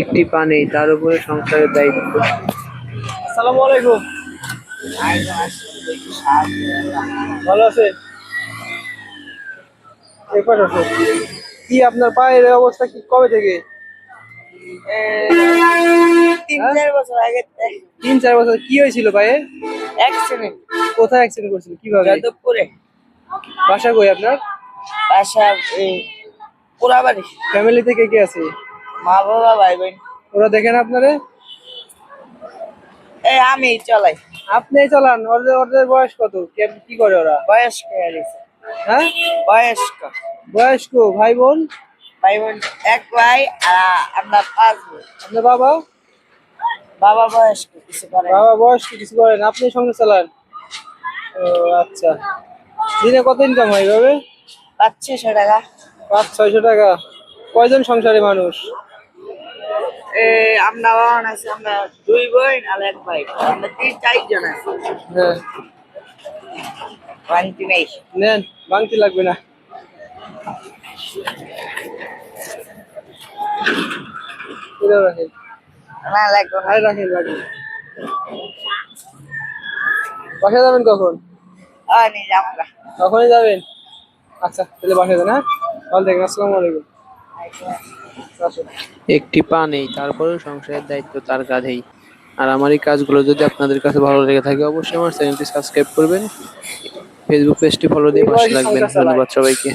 একটি পা নেই তার উপরে সংসারের দায়িত্ব। আসসালামু আলাইকুম। ভালো আছে? কি আপনার পায়ের অবস্থা কি কবে থেকে? তিন? চার বছর আগে তিন চার বছর। কি হয়েছিল পায়ে? অ্যাক্সিডেন্ট কোথায় অ্যাক্সিডেন্ট করছিল? কীভাবে? যাদবপুরে। বাসা কই আপনার? বাসা এই পোড়াবাড়ি ফ্যামিলি থেকে কে আছে? মা বাবা ভাই বোন ওরা দেখেন আপনারে? এই আমি চলাই। আপনি চালান ওদের ওদের বয়স কত? কে- কি করে ওরা? বয়স্ক হ্যাঁ? বয়স্ক বয়স্ক ভাই বোন ভাই বোন এক ভাই আর আমরা পাঁচ বোন আপনার বাবা? বাবা বয়স্ক কিছু করে বাবা বয়স্ক কিছু করেন আপনি সঙ্গে চালান। ও আচ্ছা। দিনে কত ইনকাম হয় এভাবে? পাঁচ ছশো টাকা। পাঁচ ছয়শো টাকা। কয়জন সংসারে মানুষ? আমরা বাবা আছে আমরা দুই বোন আর এক ভাই। আমরা তিন চারজন আছি। হ্যাঁ। বাড়িতে নেই নেন ভাঙতি লাগবে না। এটাও রাখেন না লাগবে না। আর রাখেন রাখেন বাসায় যাবেন কখন? কখনই যাবেন? আচ্ছা তাহলে বাসায় যান হ্যাঁ? ভালো থাকেন আসসালামু আলাইকুম। একটি পা নেই, তারপরেও সংসারের দায়িত্ব তার কাঁধেই। আর আমার এই কাজগুলো যদি আপনাদের কাছে ভালো লেগে থাকে, অবশ্যই আমার চ্যানেলটি সাবস্ক্রাইব করবেন। ফেসবুক পেজটি ফলো দিয়ে পাশে রাখবেন ধন্যবাদ সবাইকে।